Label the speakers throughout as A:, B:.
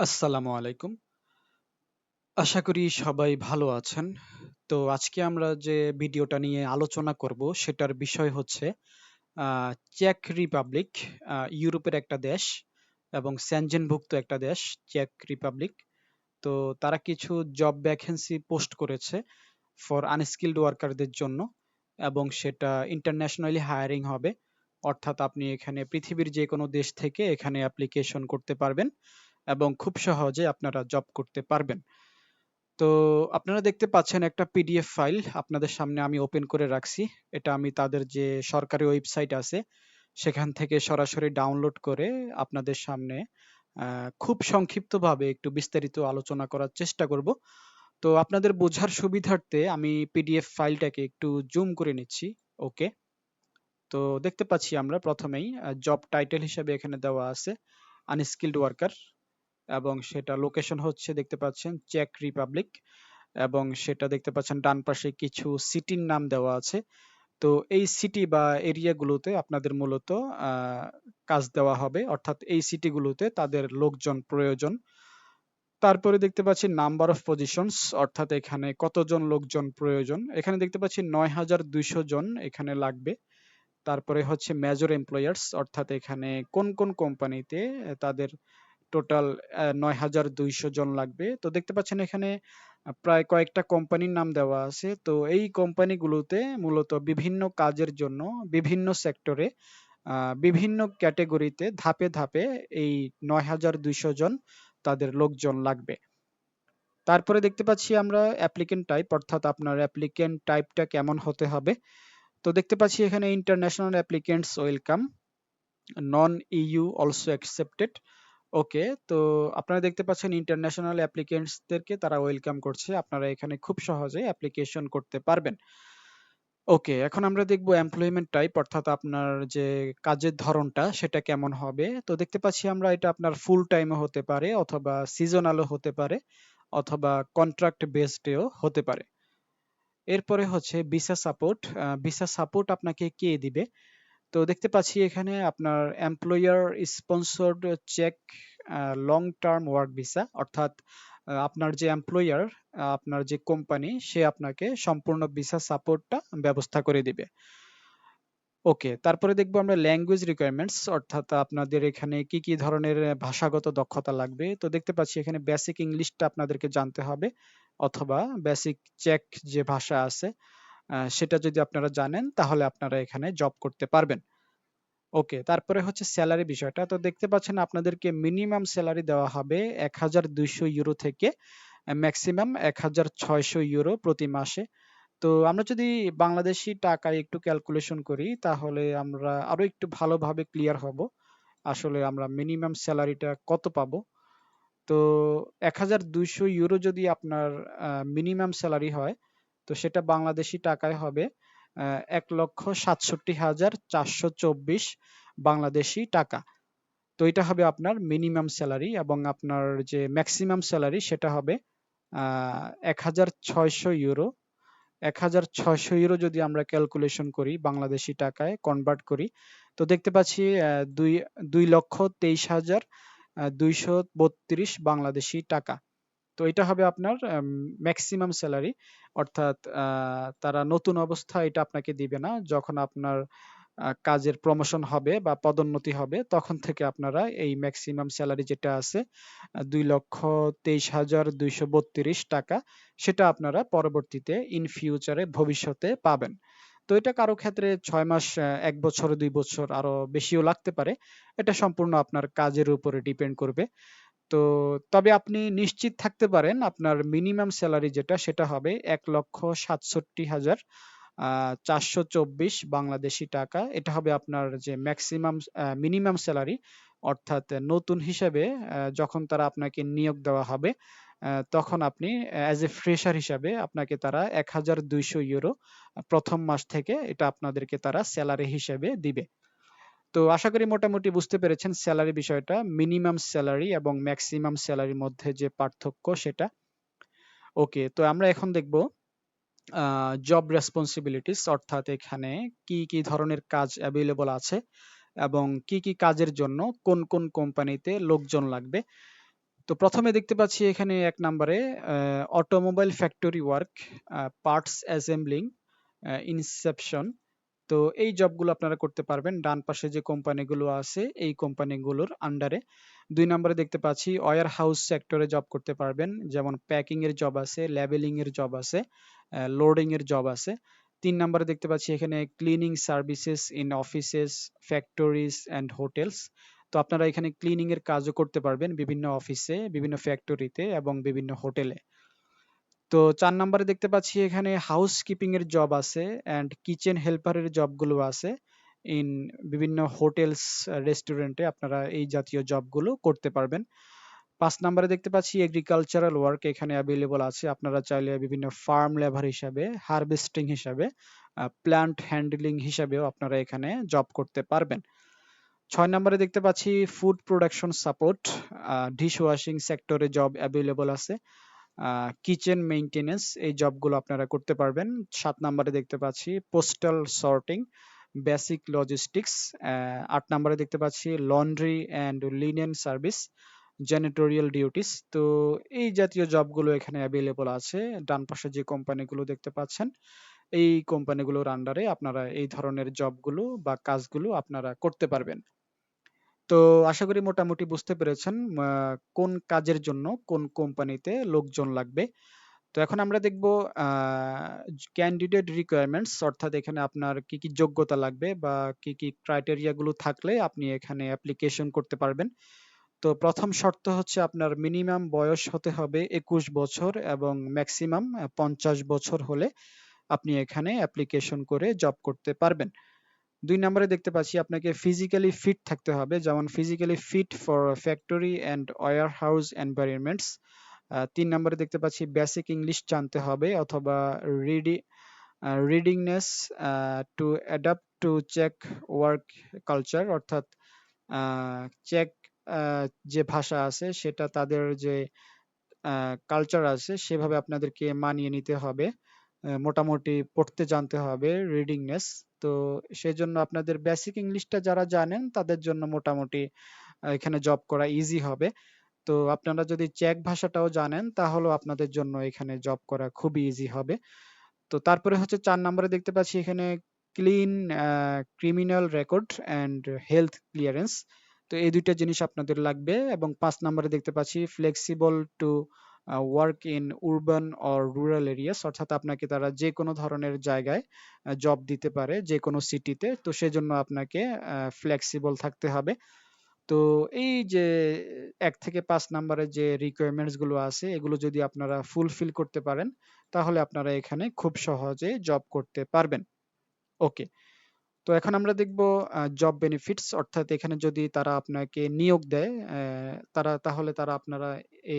A: আসসালামু আলাইকুম। আশা করি সবাই ভালো আছেন। তো আজকে আমরা যে ভিডিওটা নিয়ে আলোচনা করব সেটার বিষয় হচ্ছে চেক রিপাবলিক ইউরোপের একটা দেশ এবং সেনজেনভুক্ত একটা দেশ, চেক রিপাবলিক। তো তারা কিছু জব ভ্যাকেন্সি পোস্ট করেছে ফর আনস্কিলড ওয়ার্কারদের জন্য এবং সেটা ইন্টারন্যাশনালি হায়ারিং হবে। অর্থাৎ আপনি এখানে পৃথিবীর যেকোনো দেশ থেকে এখানে অ্যাপ্লিকেশন করতে পারবেন এবং খুব সহজে আপনারা জব করতে পারবেন। তো আপনারা দেখতে পাচ্ছেন একটা পিডিএফ ফাইল আপনাদের সামনে আমি ওপেন করে রাখছি। এটা আমি তাদের যে সরকারি ওয়েবসাইট আছে, সেখান থেকে সরাসরি ডাউনলোড করে আপনাদের সামনে খুব সংক্ষিপ্তভাবে একটু বিস্তারিত আলোচনা করার চেষ্টা করব। তো আপনাদের বোঝার সুবিধার্থে আমি পিডিএফ ফাইলটাকে একটু জুম করে নিচ্ছি। ওকে। তো দেখতে পাচ্ছি আমরা প্রথমেই জব টাইটেল হিসেবে এখানে দেওয়া আছে, আনস্কিলড ওয়ার্কার এবং সেটা লোকেশন হচ্ছে দেখতে পাচ্ছেন চেক রিপাবলিক এবং সেটা দেখতে পাচ্ছেন ডান পাশে কিছু সিটির নাম দেওয়া আছে। তো এই সিটি বা এরিয়াগুলোতে আপনাদের মূলত কাজ দেওয়া হবে। অর্থাৎ এই সিটিগুলোতে তাদের লোকজন প্রয়োজন। তারপরে দেখতে পাচ্ছি নাম্বার অফ পজিশনস অর্থাৎ এখানে কতজন লোকজন প্রয়োজন। এখানে দেখতে পাচ্ছি ৯২০০ জন এখানে লাগবে। তারপরে হচ্ছে মেজর এমপ্লয়ার্স অর্থাৎ এখানে কোন, কোন কোম্পানিতে তাদের টোটাল নয় হাজার দুইশো জন লাগবে। তো দেখতে পাচ্ছেন এখানে প্রায় কয়েকটা কোম্পানির নাম দেওয়া আছে। তো এই কোম্পানিগুলোতে মূলত বিভিন্ন কাজের জন্য বিভিন্ন সেক্টরে বিভিন্ন ক্যাটেগরিতে ধাপে, ধাপে এই ৯২০০ জন তাদের লোকজন লাগবে। তারপরে দেখতে পাচ্ছি আমরা অ্যাপ্লিকেন্ট টাইপ অর্থাৎ আপনার অ্যাপ্লিকেন্ট টাইপটা কেমন হতে হবে। তো দেখতে পাচ্ছি এখানে international applicants welcome, non EU also accepted. Okay, তো আপনারা দেখতে পাচ্ছেন ইন্টারন্যাশনাল অ্যাপ্লিকেন্টসদেরকে তারা ওয়েলকাম করছে। আপনারা এখানে খুব সহজে অ্যাপ্লিকেশন করতে পারবেন। ওকে, এখন আমরা দেখব এমপ্লয়মেন্ট টাইপ অর্থাৎ আপনার যে কাজের ধরনটা সেটা কেমন হবে। তো দেখতে পাচ্ছি আমরা এটা আপনার ফুল টাইমও হতে পারে অথবা সিজনালও হতে পারে অথবা কন্ট্রাক্ট বেসড এও হতে পারে। এরপরে হচ্ছে ভিসা সাপোর্ট। ভিসা সাপোর্ট আপনাকে কে দিবে? তো দেখতে পাচ্ছি এখানে আপনার এমপ্লয়ার স্পন্সরড চেক লং টার্ম ওয়ার্ক ভিসা অর্থাৎ আপনার যে এমপ্লয়ার, আপনার যে কোম্পানি সে আপনাকে সম্পূর্ণ ভিসা সাপোর্টটা ব্যবস্থা করে দিবে। ওকে, তারপরে দেখব আমরা ল্যাঙ্গুয়েজ রিকোয়ারমেন্টস অর্থাৎ আপনাদের এখানে কি, কি ধরনের ভাষাগত দক্ষতা লাগবে। তো দেখতে পাচ্ছি এখানে বেসিক ইংলিশটা আপনাদেরকে জানতে হবে অথবা বেসিক চেক যে ভাষা আছে সেটা যদি আপনারা জানেন তাহলে আপনারা এখানে জব করতে পারবেন। ওকে, তারপরে হচ্ছে স্যালারি বিষয়টা। তো দেখতে পাচ্ছেন আপনাদেরকে মিনিমাম স্যালারি দেওয়া হবে €১,২০০ থেকে আ মেক্সিমাম €১,৬০০ প্রতি মাসে। তো আমরা যদি বাংলাদেশী টাকায় একটু ক্যালকুলেশন করি তাহলে আমরা আরও একটু ভালোভাবে ক্লিয়ার হব। আসলে আমরা মিনিমাম স্যালারিটা কত পাবো। তো €১,২০০ যদি আপনার মিনিমাম স্যালারি হয় তো সেটা বাংলাদেশী টাকায় হবে এক লক্ষ সাতষট্টি হাজার চারশো চব্বিশ বাংলাদেশি টাকা। তো এটা হবে আপনার মিনিমাম সেলারি এবং আপনার যে মেক্সিমাম সেলারি সেটা হবে আ €১,৬০০ €১,৬০০ যদি আমরা ক্যালকুলেশন করি বাংলাদেশী টাকায় কনভার্ট করি তো দেখতে পাচ্ছি আ দুই $২,২২,২৩২ বাংলাদেশী টাকা। তো এটা হবে আপনার আম মেক্সিমাম সেলারি অর্থাৎ তারা নতুন অবস্থায় এটা আপনাকে দিবে না। যখন আপনার কাজের প্রমোশন হবে বা পদোন্নতি হবে তখন থেকে আপনারা এই মেক্সিমাম সেলারি যেটা আছে আ ৳২,২৩,২৩২ টাকা সেটা আপনারা পরবর্তীতে ইন ফিউচার ভবিষ্যতে পাবেন। তো এটা কারও ক্ষেত্রে ছয় মাস, এক বছর, দুই বছর আরও বেশিও লাগতে পারে। এটা সম্পূর্ণ আপনার কাজের উপরে ডিপেন্ড করবে। তো তবে আপনি নিশ্চিত থাকতে পারেন আপনার মিনিমাম সেলারি যেটা সেটা হবে ৳১,৬৭,০০০ আ ৪২৪ বাংলাদেশী টাকা। এটা হবে আপনার যে মেক্সিমাম আ মিনিমাম সেলারি অর্থাৎ নতুন হিসেবে যখন তারা আপনাকে নিয়োগ দেওয়া হবে তখন আপনি অ্যাজ এ ফ্রেশার হিসাবে আপনাকে তারা €১,২০০ আ ১ম মাস থেকে এটা আপনাদেরকে তারা সেলারি হিসেবে দিবে। তো আশা করি মোটামুটি বুঝতে পেরেছেন স্যালারি বিষয়টা। মিনিমাম স্যালারি এবং ম্যাক্সিমাম স্যালারির মধ্যে যে পার্থক্য সেটা। ওকে, তো আমরা এখন দেখব জব রেসপন্সিবিলিটিস অর্থাৎ এখানে কি, কি ধরনের কাজ অ্যাভেলেবল আছে এবং কি, কি কাজের জন্য কোন, কোন কোম্পানিতে লোকজন লাগবে। তো প্রথমে দেখতে পাচ্ছি এখানে এক নম্বরে automobile factory work parts assembling inspection তো এই জবগুলো আপনারা করতে পারবেন। ডান পাশে যে কোম্পানিগুলো আছে, এই কোম্পানিগুলোর আন্ডারে দুই নম্বরে দেখতে পাচ্ছি ওয়ার হাউস সেক্টরে জব করতে পারবেন। যেমন প্যাকিং এর জব আছে লেবেলিং জব আছে লোডিং এর জব আছে। তিন নম্বরে দেখতে পাচ্ছি, এখানে cleaning services in offices factories and hotels তো আপনারা এখানে ক্লিনিং এর কাজও করতে পারবেন বিভিন্ন অফিসে বিভিন্ন ফ্যাক্টরিতে এবং বিভিন্ন হোটেলে তো চার নম্বরে দেখতে পাচ্ছি এখানে হাউস কিপিং এর জব আছে অ্যান্ড কিচেন হেল্পারের জবগুলো আছে ইন বিভিন্ন হোটেলস রেস্টুরেন্টে আপনারা এই জাতীয় জবগুলো করতে পারবেন। পাঁচ নম্বরে দেখতে পাচ্ছি এগ্রিকালচারাল ওয়ার্ক এখানে অ্যাভেলেবল আছে, আপনারা চাইলে বিভিন্ন ফার্ম লেবার হিসাবে হারভেস্টিং হিসাবে প্ল্যান্ট হ্যান্ডলিং হিসাবেও আপনারা এখানে জব করতে পারবেন। ছয় নম্বরে দেখতে পাচ্ছি food production support dish washing সেক্টরে জব অ্যাভেলেবল আছে। কিচেন মেইনটেনেন্স এই জবগুলো আপনারা করতে পারবেন। সাত নম্বরে দেখতে পাচ্ছি পোস্টাল সর্টিং বেসিক লজিস্টিক্স আট নম্বরে দেখতে পাচ্ছি laundry and linen service janitorial duties তো এই জাতীয় জবগুলো এখানে অ্যাভেলেবল আছে। ডান পাশে যে কোম্পানিগুলো দেখতে পাচ্ছেন, এই কোম্পানিগুলোর আন্ডারে আপনারা এই ধরনের জবগুলো বা কাজগুলো আপনারা করতে পারবেন। তো আশা করি মোটামুটি বুঝতে পেরেছেন কোন কাজের জন্য কোন কোম্পানিতে লোকজন লাগবে। তো এখন আমরা দেখব ক্যান্ডিডেট রিকোয়ারমেন্টস অর্থাৎ এখানে আপনার কি কি যোগ্যতা লাগবে বা কি কি ক্রাইটেরিয়া গুলো থাকলে আপনি এখানে অ্যাপ্লিকেশন করতে পারবেন। তো প্রথম শর্ত হচ্ছে আপনার মিনিমাম বয়স হতে হবে একুশ বছর এবং ম্যাক্সিমাম পঞ্চাশ বছর হলে আপনি এখানে অ্যাপ্লিকেশন করে জব করতে পারবেন। দুই নম্বরে দেখতে পাচ্ছি আপনাকে ফিজিক্যালি ফিট থাকতে হবে, যেমন physically fit for factory and warehouse environments তিন নম্বরে দেখতে পাচ্ছি বেসিক ইংলিশ জানতে হবে অথবা ready readiness to adapt to check work culture অর্থাৎ চেক যে ভাষা আছে সেটা তাদের যে কালচার আছে সেভাবে আপনাদেরকে মানিয়ে নিতে হবে। মোটামুটি পড়তে জানতে হবে রিডিংনেস তো সেজন্য আপনাদের বেসিক ইংলিশটা যারা জানেন, তাদের জন্য মোটামুটি এখানে জব করা ইজি হবে। তো আপনারা যদি চেক ভাষাটাও জানেন, তাহলেও আপনাদের জন্য এখানে জব করা খুবই ইজি হবে। তো তারপরে হচ্ছে চার নম্বরে দেখতে পাচ্ছি এখানে clean criminal record and health clearance তো এই দুইটা জিনিস আপনাদের লাগবে এবং পাঁচ নম্বরে দেখতে পাচ্ছি flexible to work in urban or rural areas অর্থাৎ আপনাকে তারা যে কোনো ধরনের জায়গায় জব দিতে পারে যে কোনো সিটিতে তো সেজন্য আপনাকে ফ্লেক্সিবল থাকতে হবে। তো এই যে এক থেকে পাঁচ নাম্বারের যে রিকোয়ারমেন্টসগুলো আছে, এগুলো যদি আপনারা ফুলফিল করতে পারেন, তাহলে আপনারা এখানে খুব সহজে জব করতে পারবেন। ওকে তো এখন আমরা দেখব জব বেনিফিটস অর্থাৎ এখানে যদি তারা আপনাকে নিয়োগ দেয় তারা, তাহলে তারা আপনারা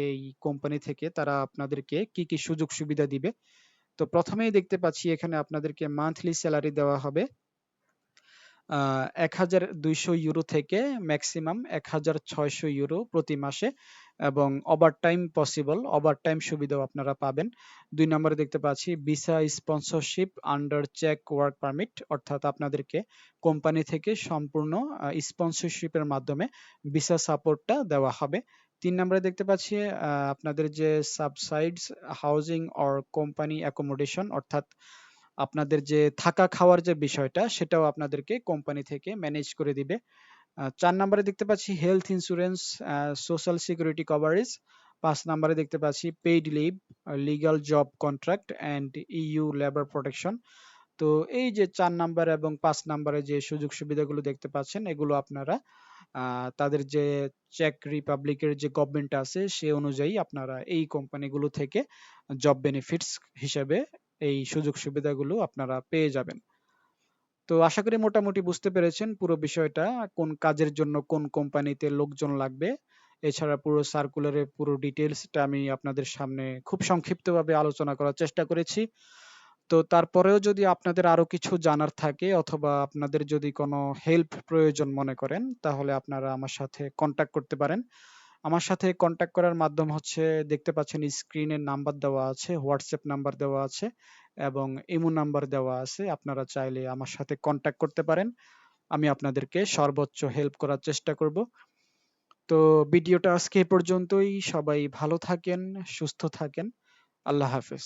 A: এই কোম্পানি থেকে তারা আপনাদেরকে কি কি সুযোগ সুবিধা দিবে? তো প্রথমেই দেখতে পাচ্ছি এখানে আপনাদেরকে মান্থলি স্যালারি দেওয়া হবে এক হাজার দুইশো ইউরো থেকে ম্যাক্সিমাম এক হাজার ছয়শো ইউরো প্রতি মাসে। এবং overtime possible overtime সুবিধাও আপনারা পাবেন। দুই নম্বরে দেখতে পাচ্ছি ভিসা স্পন্সরশিপ আন্ডার চেক ওয়ার্ক পারমিট অর্থাৎ আপনাদেরকে কোম্পানি থেকে সম্পূর্ণ স্পন্সরশিপের মাধ্যমে ভিসা সাপোর্টটা দেওয়া হবে। তিন নম্বরে দেখতে পাচ্ছি আপনাদের যে subsidised housing or company accommodation অর্থাৎ আপনাদের যে থাকা খাওয়ার যে বিষয়টা, সেটাও আপনাদেরকে কোম্পানি থেকে ম্যানেজ করে দিবে। চার নম্বরে দেখতে পাচ্ছি health insurance social security coverage পাঁচ নম্বরে দেখতে পাচ্ছি paid leave legal job contract and EU labour protection তো এই যে চার নাম্বার এবং পাঁচ নাম্বারে যে সুযোগ সুবিধাগুলো দেখতে পাচ্ছেন, এগুলো আপনারা তাদের যে চেক রিপাবলিকের যে গভর্নমেন্ট আছে, সে অনুযায়ী আপনারা এই কোম্পানিগুলো থেকে জব বেনিফিটস হিসেবে এই সুযোগ সুবিধাগুলো আপনারা পেয়ে যাবেন। তো আশা করি মোটামুটি বুঝতে পেরেছেন পুরো বিষয়টা, কোন কাজের জন্য কোন কোম্পানিতে লোকজন লাগবে। এছাড়া পুরো সার্কুলারের পুরো ডিটেলসটা আমি আপনাদের সামনে খুব সংক্ষিপ্তভাবে আলোচনা করার চেষ্টা করেছি। তো তারপরেও যদি আপনাদের আরও কিছু জানার থাকে অথবা আপনাদের যদি কোনো হেল্প প্রয়োজন মনে করেন, তাহলে আপনারা আমার সাথে কন্ট্যাক্ট করতে পারেন। আমার সাথে কন্ট্যাক্ট করার মাধ্যম হচ্ছে দেখতে পাচ্ছেন স্ক্রিনে নাম্বার দেওয়া আছে হোয়াটসঅ্যাপ নাম্বার দেওয়া আছে এবং ইমো নাম্বার দেওয়া আছে। আপনারা চাইলে আমার সাথে কন্ট্যাক্ট করতে পারেন। আমি আপনাদেরকে সর্বোচ্চ হেল্প করার চেষ্টা করব। তো ভিডিওটা আজকে এ পর্যন্তই। সবাই ভালো থাকেন, সুস্থ থাকেন। আল্লাহ হাফেজ।